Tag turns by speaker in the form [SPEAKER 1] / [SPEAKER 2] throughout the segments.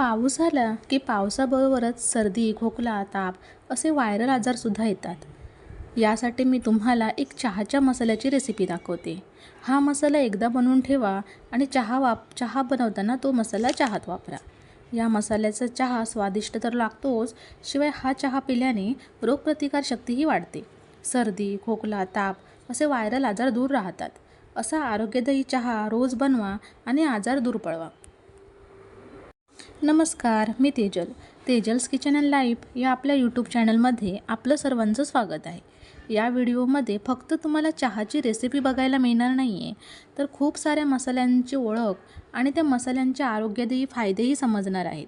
[SPEAKER 1] पाऊस आला की पावसाबरोबरच सर्दी खोकला ताप असे व्हायरल आजारसुद्धा येतात. यासाठी मी तुम्हाला एक चहाच्या मसाल्याची रेसिपी दाखवते. हा मसाला एकदा बनवून ठेवा आणि चहा वाप चहा बनवताना तो मसाला चहात वापरा. या मसाल्याचा चहा स्वादिष्ट तर लागतोच शिवाय हा चहा पिल्याने रोगप्रतिकारशक्तीही वाढते. सर्दी खोकला ताप असे व्हायरल आजार दूर राहतात. असा आरोग्यदायी चहा रोज बनवा आणि आजार दूर पळवा. नमस्कार मी Tejal. Tejal's kitchen and life या आपल्या यूट्यूब चॅनलमध्ये आपलं सर्वांचं स्वागत आहे. या व्हिडिओमध्ये फक्त तुम्हाला चहाची रेसिपी बघायला मिळणार नाही आहे तर खूप साऱ्या मसाल्यांची ओळख आणि त्या मसाल्यांचे आरोग्यदायी फायदेही समजणार आहेत.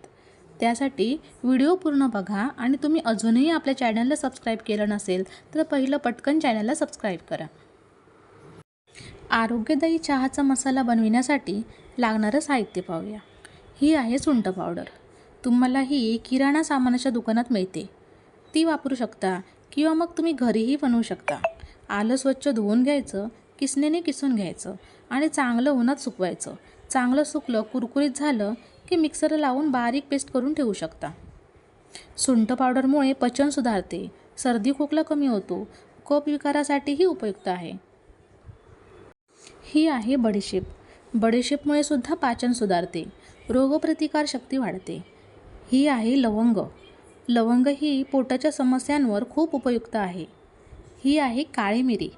[SPEAKER 1] त्यासाठी व्हिडिओ पूर्ण बघा आणि तुम्ही अजूनही आपल्या चॅनलला सबस्क्राईब केलं नसेल तर पहिलं पटकन चॅनलला सबस्क्राईब करा. आरोग्यदायी चहाचा मसाला बनविण्यासाठी लागणारं साहित्य पाहूया. ही आहे सुंठ पावडर. तुम्हाला ही किराणा सामानाच्या दुकानात मिळते. ती वापरू शकता किंवा मग तुम्ही घरीही बनवू शकता. आलं स्वच्छ धुवून घ्यायचं किसणीने किसून घ्यायचं आणि चांगलं उन्हात सुकवायचं. चांगलं सुकलं कुरकुरीत झालं की मिक्सर लावून बारीक पेस्ट करून ठेवू शकता. सुंठ पावडरमुळे पचन सुधारते सर्दी खोकला कमी होतो कप विकारासाठीही उपयुक्त आहे. ही आहे बडीशेप. बडीशेपमुळे सुद्धा पाचन सुधारते. रोगप्रतिकार शक्ती वाढते. ही आहे लवंग. लवंग ही पोटाच्या समस्यांवर खूप उपयुक्त आहे. ही आहे काळी मिरी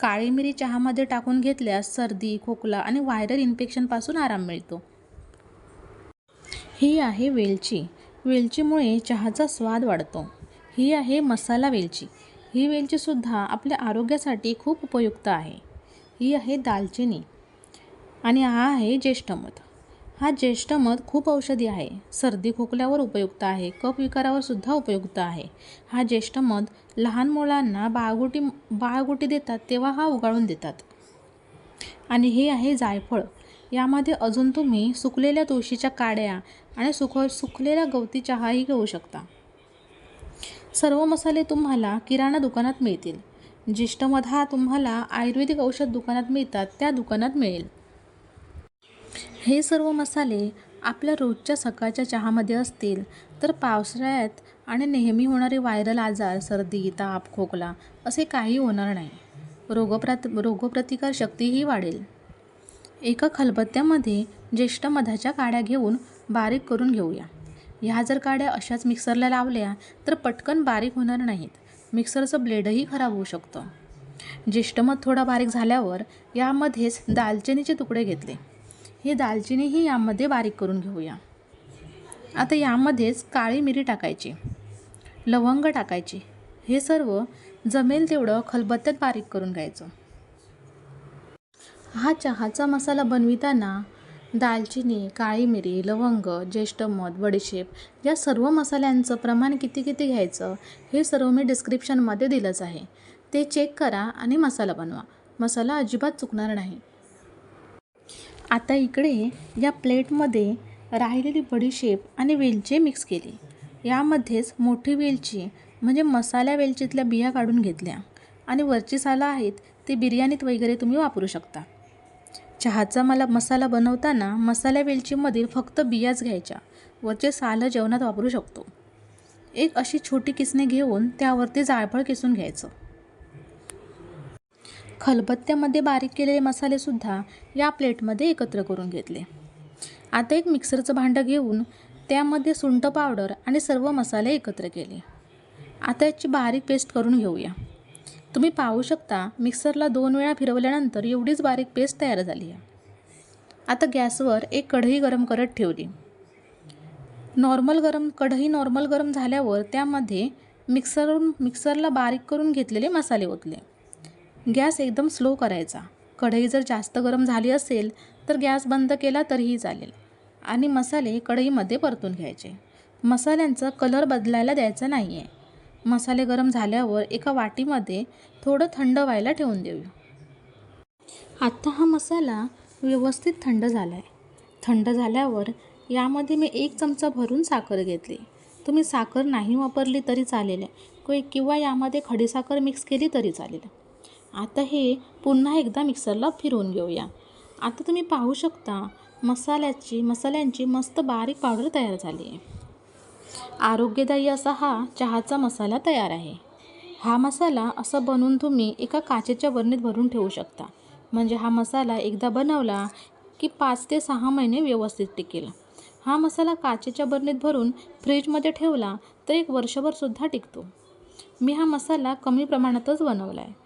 [SPEAKER 1] काळी मिरी चहामध्ये टाकून घेतल्यास सर्दी खोकला आणि व्हायरल इन्फेक्शनपासून आराम मिळतो. ही आहे वेलची. वेलचीमुळे चहाचा स्वाद वाढतो. ही आहे मसाला वेलची. ही वेलचीसुद्धा आपल्या आरोग्यासाठी खूप उपयुक्त आहे. ही आहे दालचिनी. आणि हा आहे ज्येष्ठमध हा ज्येष्ठ मध खूप औषधी आहे. सर्दी खोकल्यावर उपयुक्त आहे. कप विकारावर सुद्धा उपयुक्त आहे. हा ज्येष्ठ मध लहान मुलांना बाळगुटी बाळगुटी देतात तेव्हा हा उगाळून देतात. आणि हे आहे जायफळ. यामध्ये अजून तुम्ही सुकलेल्या तुळशीच्या काड्या आणि सुख सुकलेला गवती चहाही घेऊ शकता. सर्व मसाले तुम्हाला किराणा दुकानात मिळतील. ज्येष्ठ मध हा तुम्हाला आयुर्वेदिक औषध दुकानात मिळतात. त्या दुकानात मिळेल. हे सर्व मसाले आपल्या रोजच्या सकाळच्या चहामध्ये असतील तर पावसाळ्यात आणि नेहमी होणारे व्हायरल आजार सर्दी ताप खोकला असे काही होणार नाही. रोगप्रत रोगप्रतिकार शक्तीही वाढेल. एका खलबत्त्यामध्ये ज्येष्ठ मधाच्या काड्या घेऊन बारीक करून घेऊया. ह्या जर काड्या अशाच मिक्सरला लावल्या तर पटकन बारीक होणार नाहीत. मिक्सरचं ब्लेडही खराब होऊ शकतं. ज्येष्ठमध थोडा बारीक झाल्यावर यामध्येच दालचिनीचे तुकडे घेतले. ही दालचिनीही यामध्ये बारीक करून घेऊया. आता यामध्येच काळी मिरी टाकायची. लवंग टाकायची. हे सर्व जमेल तेवढं खलबत्त्यात बारीक करून घ्यायचं. हा चहाचा मसाला बनविताना दालचिनी काळी मिरी लवंग ज्येष्ठ मध बडीशेप या सर्व मसाल्यांचं प्रमाण किती किती घ्यायचं हे सर्व मी डिस्क्रिप्शनमध्ये दिलंच आहे. ते चेक करा आणि मसाला बनवा. मसाला अजिबात चुकणार नाही. आता इकडे या प्लेटमध्ये राहिलेली बडीशेप आणि वेलची मिक्स केली. यामध्येच मोठी वेलची म्हणजे मसाल्या वेलचीतल्या बिया काढून घेतल्या. आणि वरची सालं आहेत ते बिर्याणीत वगैरे तुम्ही वापरू शकता. चहाचा मला मसाला बनवताना मसाल्या वेलचीमधील फक्त बियाच घ्यायच्या. वरचे सालं जेवणात वापरू शकतो. एक अशी छोटी किसणी घेऊन त्यावरती जाळफळ किसून घ्यायचं. खलबत्त्यामध्ये बारीक केलेले मसालेसुद्धा या प्लेटमध्ये एकत्र करून घेतले. आता एक मिक्सरचं भांडं घेऊन त्यामध्ये सुंठ पावडर आणि सर्व मसाले एकत्र केले. आता याची बारीक पेस्ट करून घेऊया. तुम्ही पाहू शकता मिक्सरला दोन वेळा फिरवल्यानंतर एवढीच बारीक पेस्ट तयार झाली आहे. आता गॅसवर एक कढई गरम करत ठेवली. नॉर्मल गरम कढई नॉर्मल गरम झाल्यावर त्यामध्ये मिक्सरवरून मिक्सरला बारीक करून घेतलेले मसाले ओतले. गॅस एकदम स्लो करायचा. कढई जर जास्त गरम झाली असेल तर गॅस बंद केला तरीही चालेल. आणि मसाले कढईमध्ये परतून घ्यायचे. मसाल्यांचा कलर बदलायला द्यायचा नाही आहे मसाले गरम झाल्यावर एका वाटीमध्ये थोडं थंड व्हायला ठेवून देऊ. आत्ता हा मसाला व्यवस्थित थंड झाला आहे थंड झाल्यावर यामध्ये मी एक चमचा भरून साखर घेतली. तुम्ही साखर नाही वापरली तरी चालेल. किंवा यामध्ये खडीसाखर मिक्स केली तरी चालेल. आता हे पुन्हा एकदा मिक्सरला फिरवून घेऊया. आता तुम्ही पाहू शकता मसाल्याची मसाल्यांची मस्त बारीक पावडर तयार झाली आहे. आरोग्यदायी असा हा चहाचा मसाला तयार आहे. हा मसाला असं बनवून तुम्ही एका काचेच्या बरणीत भरून ठेवू शकता. म्हणजे हा मसाला एकदा बनवला की पाच ते सहा महिने व्यवस्थित टिकेल. हा मसाला काचेच्या बरणीत भरून फ्रीजमध्ये ठेवला तर एक वर्षभरसुद्धा टिकतो. मी हा मसाला कमी प्रमाणातच बनवला आहे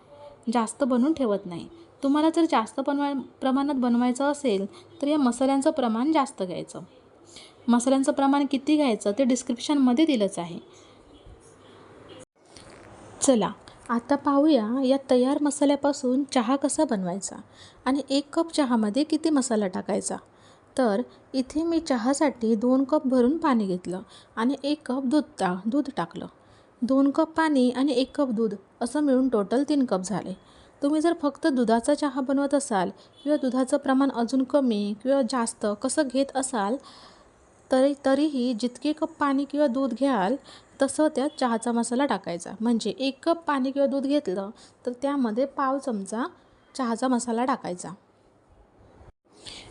[SPEAKER 1] जास्त बनवून ठेवत नाही. तुम्हाला जर जास्त बनवाय प्रमाणात बनवायचं असेल तर या मसाल्यांचं प्रमाण जास्त घ्यायचं. मसाल्यांचं प्रमाण किती घ्यायचं ते डिस्क्रिप्शनमध्ये दिलंच आहे. चला आता पाहूया या तयार मसाल्यापासून चहा कसा बनवायचा आणि एक कप चहामध्ये किती मसाला टाकायचा. तर इथे मी चहासाठी दोन कप भरून पाणी घेतलं आणि एक कप दूध टा दूध टाकलं. दोन कप पाणी आणि एक कप दूध असं मिळून टोटल तीन कप झाले. तुम्ही जर फक्त दुधाचा चहा बनवत असाल किंवा दुधाचं प्रमाण अजून कमी किंवा जास्त कसं घेत असाल तरी तरीही जितके कप पाणी किंवा दूध घ्याल तसं त्यात चहाचा मसाला टाकायचा. म्हणजे एक कप पाणी किंवा दूध घेतलं तर त्यामध्ये पाव चमचा चहाचा मसाला टाकायचा.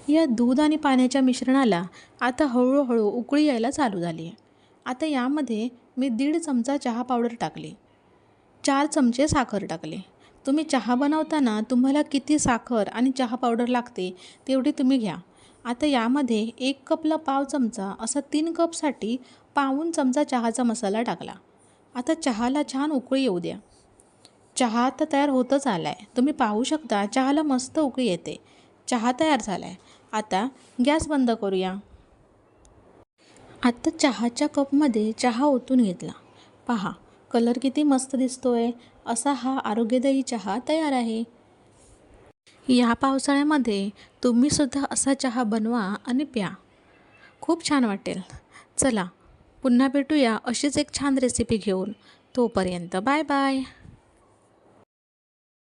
[SPEAKER 1] या दूध आणि पाण्याच्या मिश्रणाला आता हळूहळू उकळी यायला चालू झाली आहे. आता यामध्ये मी दीड चमचा चहा पावडर टाकली. चार चमचे साखर टाकले. तुम्ही चहा बनवताना तुम्हाला किती साखर आणि चहा पावडर लागते तेवढी तुम्ही घ्या. आता यामध्ये एक कपला पाव चमचा असा तीन कपसाठी पाऊन चमचा चहाचा मसाला टाकला. आता चहाला छान उकळी येऊ द्या. चहा आता तयार होतच आला आहे तुम्ही पाहू शकता चहाला मस्त उकळी येते. चहा तयार झाला आहे आता गॅस बंद करूया. आत्ता चहाच्या कपमध्ये चहा ओतून घेतला. पहा कलर किती मस्त दिसतोय. असा हा आरोग्यदायी चहा तयार आहे. या पावसाळ्यामध्ये तुम्हीसुद्धा असा चहा बनवा आणि प्या. खूप छान वाटेल. चला पुन्हा भेटूया अशीच एक छान रेसिपी घेऊन. तोपर्यंत बाय बाय.